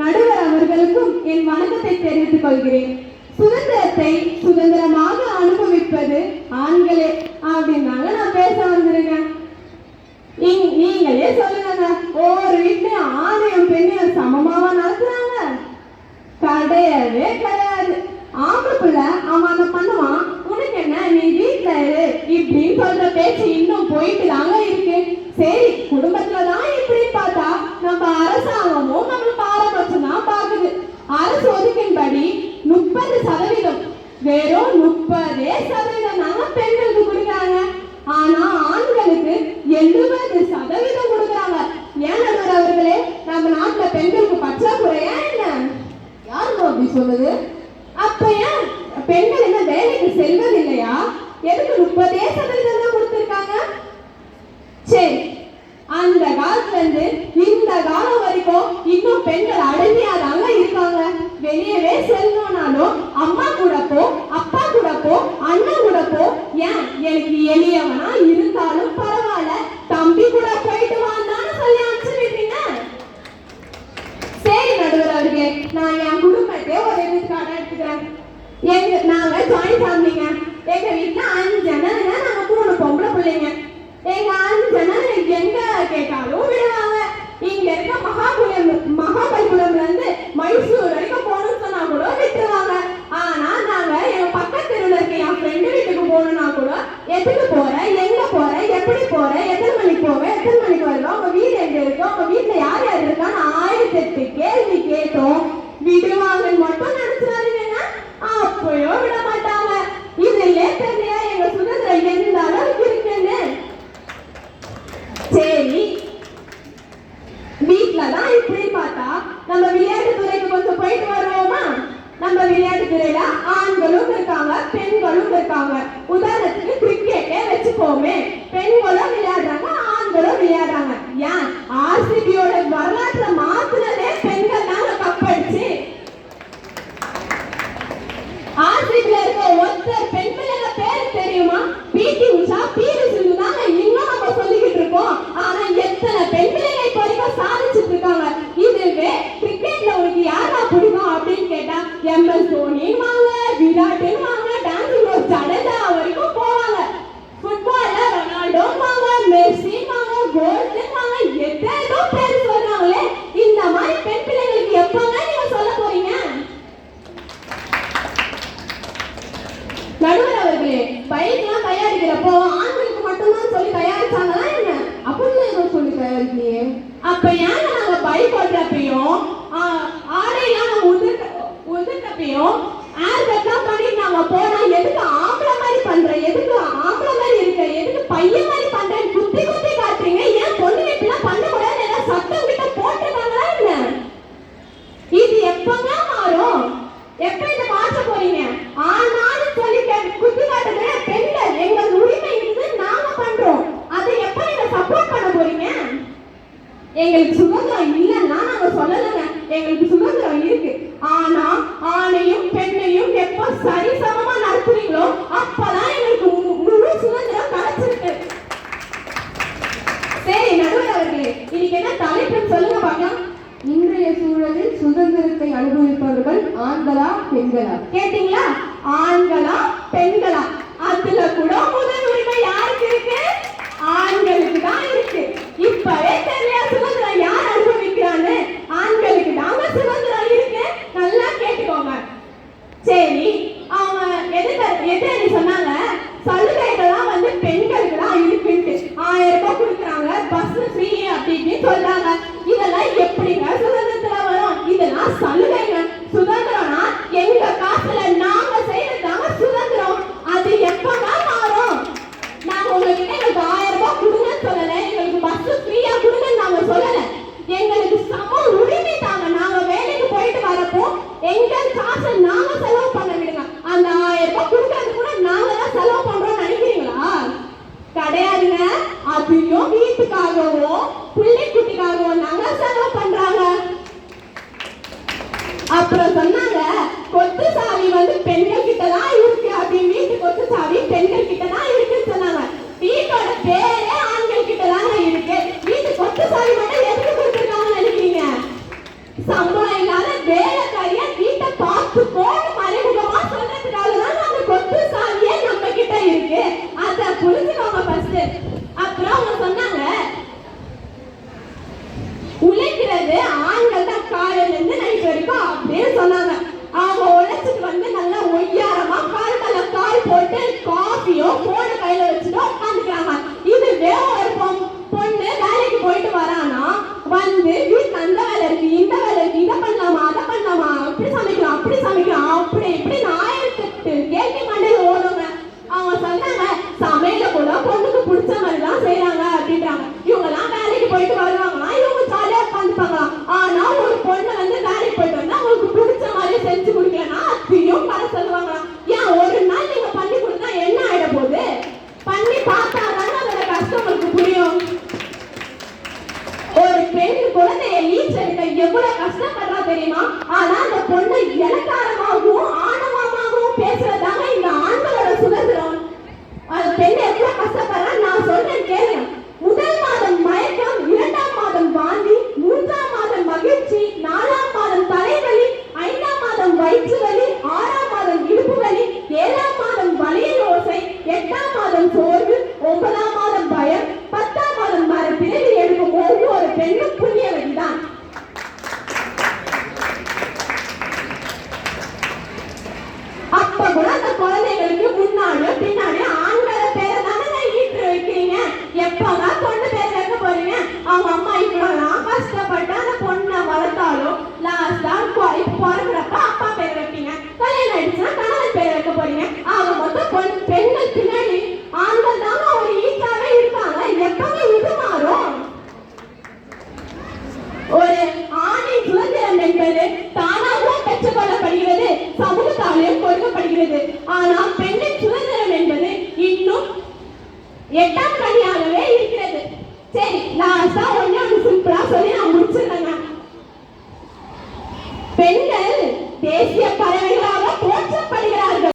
நடுவர் அவர்களுக்கும் என் வணக்கத்தை தெரிவித்துக் கொள்கிறேன். சுதந்திரத்தை சுதந்திரமாக அனுபவிப்பது ஆண்களே அப்படின்னால நான் பேச வந்திருக்கேன். நீங்களே சொல்லுங்க ஒவ்வொரு வீட்லயும் ஆணையும் பெண்ணையும் சமமாவா நடத்துறாங்க? கிடையவே கிடையாது. ஆம்பளை பிள்ளை அவன் அதை பண்ணுவான் உனக்கு என்ன நீ வீட்டுல இரு. இப்படின்னு சொல்ற பேச்சு இன்னும் போயிட்டு தாங்க இருக்கு. சரி குடும்பத்துலதான் தான் இப்படின்னு பார்த்தா நம்ம அரசாங்கமும் நம்ம பாரபட்சம் தான் பாக்குது அரசு ஒதுக்கின்படி முப்பது சதவீதம் வெறும் முப்பதே சதவீதம் தாங்க பெண்களுக்கு கொடுக்குறாங்க. ஆனா ஆண்களுக்கு எழுபது சதவீதம் கொடுக்குறாங்க. ஏன் நடுவர் அவர்களே நம்ம நாட்டுல பெண்களுக்கு பற்றாக்குறையா என்ன? யாருங்க அப்படி சொல்லுது? அப்ப ஏன் பெண்கள் என்ன வேலைக்கு செல்வதில்லையா எதுக்கு முப்பதே சதவீதம் தான் கொடுத்துருக்காங்க? சரி அந்த காலத்துல இருந்து இந்த காலம் வரைக்கும் இன்னும் பெண்கள் அடிமையாதாங்க இருக்காங்க. வெளியவே செல்லணும்னாலும் அம்மா கூட போ அண்ணன் கூட போ ஏன் எனக்கு எளியவனா இருந்தாலும் பரவாயில்ல. தம்பி கூட போயிட்டு வான்னு சொல்லி அனுப்பிச்சு சரி நடுவர் அவர்களே நான் என் குடும்பத்தை ஒரு எடுத்துக்காட்டா எடுத்துக்கிறேன். எங்க நாங்க ஜாயின் ஃபேமிலிங்க எங்க வீட்ல அஞ்சு ஜனங்க நாங்க மூணு பொம்பளை பிள்ளைங்க எங்க அஞ்சு ஜனங்க எங்க கேட்டாலும் விடுவாங்க இங்க இருக்க மகாபலிபுரம் மகாபலிபுரம்ல இருந்து மைசூர் வரைக்கும் போகணும்னு சொன்னா கூட விட்டுருவாங்க ஆனா நாங்க எங்க பக்கத்து தெருவுல இருக்க என் ஃப்ரெண்டு வீட்டுக்கு போகணும்னா கூட எதுக்கு போற எங்க போற எப்படி போற எத்தனை மணிக்கு போவ எத்தனை மணிக்கு வருவ உங்க வீடு எங்க இருக்கு உங்க வீட்டுல யார் யார் இருக்கான்னு ஆயிரத்தி எட்டு கேள்வி கேட்டோம் விடுவாங்கன்னு மட்டும் நினைச்சாருங்கன்னா அப்பயோ விட மாட்டாங்க இதுலயே தெரியலையா எங்க சுதந்திரம் எந்த அளவுக்கு இருக்குன்னு சரி வீட்ல தான் இப்படி பார்த்தா நம்ம விளையாட்டு துறைக்கு கொஞ்சம் போயிட்டு வருவோமா நம்ம விளையாட்டு துறையில ஆண்களும் இருக்காங்க பெண்களும் உதாரணத்துக்கு கிரிக்கெட்டே வச்சுக்கோமே. பெண்களும் விளையாடுறாங்க ஆண்களும் விளையாடுறாங்க. ஏன்? ஆர்சிபியோட வரலாற்றை மாத்துனதே பெண்கள் தாங்க கப்படிச்சு ஆர்சிபில இருக்க ஒருத்தர் பெண் பிள்ளைங்க பேர் தெரியுமா? பிடி உஷா பிவி சிந்து தாங்க இன்னும் நம்ம சொல்லிக்கிட்டு இருக்கோம். ஆனா எத்தனை பெண் பிள்ளைங்க இப்போ வரைக்கும் சாதிச்சுட்டு இருக்காங்க? இதுவே கிரிக்கெட்ல உங்களுக்கு யாரா பிடிக்கும் அப்படின்னு கேட்டா எம்எஸ் தோனிவாங்க விராட்டுன்னு வாங்க டான்சிங் ரோஸ் ஜடேஜா வரைக்கும் போவாங்க ஃபுட்பால்ல ரொனால்டோ வாங்க மெஸ்ஸி வாங்க கோல்டு வாங்க எத்தனை பேர் சொல்றாங்களே இந்த மாதிரி பெண் பிள்ளைங்களுக்கு எப்பங்க நீங்க சொல்ல போறீங்க நடுவர் அவர்களே பைக்லாம் தயாரிக்கிறப்போ ஆண்களுக்கு மட்டும்தான் சொல்லி தயாரிச்சாங்களா என்ன அப்படின்னு ஏதோ சொல்லி தயாரிக்கலையே அப்ப ஏங்க நாங்க பைக் ஓட்டுறப்பையும் ஆடையெல்லாம் நம்ம உதிர்த்த உதிர்த்தப்பையும் ஏர் கட்லாம் பண்ணிட்டு நாங்க போனா எதுக்கு ஆம்பளை மாதிரி பண்ற எதுக்கு ஆம்பளை மாதிரி இருக்க எதுக்கு பையன் மாதிரி பண்றேன் குத்தி குத்தி காட்டுறீங்க ஏன் பொண்ணு இப்படிலாம் பண்ணக்கூடாது ஏதாவது சட்டம் கிட்ட போட்டுருக்காங்களா என்ன இது எப்பங்க மாறும் எப்ப இதை மாற்ற போறீங்க ஆனாலும் சொல்லி கே- குத்தி காட்டுறது பெண்கள் எங்கள் உரிமை இருந்து நாங்க பண்றோம் அதை எப்ப நீங்க சப்போர்ட் பண்ண போறீங்க எங்களுக்கு சுதந்திரம் இல்லைன்னா நாங்க சொல்லலைங்க. எங்களுக்கு சுதந்திரம் இருக்கு. ஆனா ஆணையும் பெண்ணையும் எப்ப சரிசமமா நடத்துறீங்களோ அப்பதான் எங்களுக்கு முழு சுதந்திரம் கிடைச்சிருக்கு. சரி நடுவர் அவர்களே இன்னைக்கு என்ன தலைப்புன்னு சொல்லுங்க பார்க்கலாம். இன்றைய சூழலில் சுதந்திரத்தை அனுபவிப்பவர்கள் ஆண்களா பெண்களா? கேட்டீங்களா? ஆண்களா பெண்களா? அதுல கூட முதல் உரிமை யாருக்கு இருக்கு ஆண்களுக்கு தான் இருக்கு இப்பவே தெரியல சுதந்திரம் யார் அனுபவிக்கிறான்னு ஆண்களுக்கு தாங்க சுதந்திரம் இருக்கு நல்லா கேட்டுக்கோங்க சரி அவங்க எதுக்கு எது சொன்னாங்க சலுகைகள்லாம் குட்டிக்காகவும் புள்ளி குட்டிக்காகவும் நாங்க செலவு பண்றாங்க. அப்புறம் சொன்னாங்க கொத்து சாவி வந்து பெண்கள் கிட்ட தான் இருக்கு. அப்படின்னு வீட்டு கொத்து சாவி பெண்கள் கிட்ட தான் இருக்குன்னு சொன்னாங்க. வீட்டோட பேரே ஆண்கள் கிட்ட தாங்க இருக்கு. வீட்டு கொத்து சாவி மட்டும் எதுக்கு கொடுத்துருக்காங்கன்னு நினைக்கிறீங்க? சம்பளம் இல்லாத வேலைக்காரிய வீட்டை பார்த்து போட்டு மறைமுகமா சொல்றதுக்காக தான் அந்த கொத்து சாவியே நம்ம கிட்ட இருக்கு. அதை புரிஞ்சுக்கோங்க ஃபர்ஸ்ட் ரெண்டு குழந்தைய ஈச்சலுக்கு எவ்வளவு கஷ்டப்படுறா தெரியுமா? ஆனா அந்த பொண்ணு இலக்காரமாகவும் ஆணவமாகவும் பேசுறதாங்க இந்த ஆண்களோட சுதந்திரம். பெண் எவ்வளவு கஷ்டப்படுறா நான் சொல்றேன் கேளுங்க. எட்டாம் பணியாகவே இருக்கிறது. சரி லாஸ்டா ஒண்ணு ஒண்ணு சிம்பிளா சொல்லி நான் முடிச்சிடுறேங்க பெண்கள் தேசிய